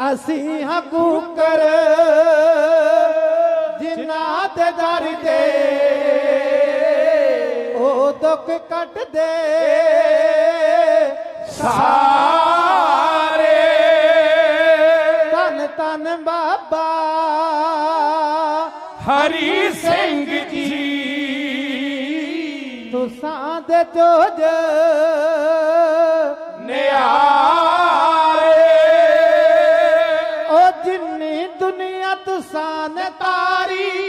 ਅਸੀਂ ਹਾਂ ਕੂਕਰ ਜਿਨ੍ਹਾਂ ਦੇ ਦਰ ਦੇ ਉਹ ਦੁੱਖ ਕੱਟਦੇ। ਸਾਰੇ ਤਨ ਤਨ ਬਾਬਾ ਹਰੀ ਸਿੰਘ ਜੀ। ਤੁਸਾਂ ਦੇ ਜੋਜ ਦੁਨੀਆ ਤੁਸਾਂ ਨੇ ਤਾਰੀ।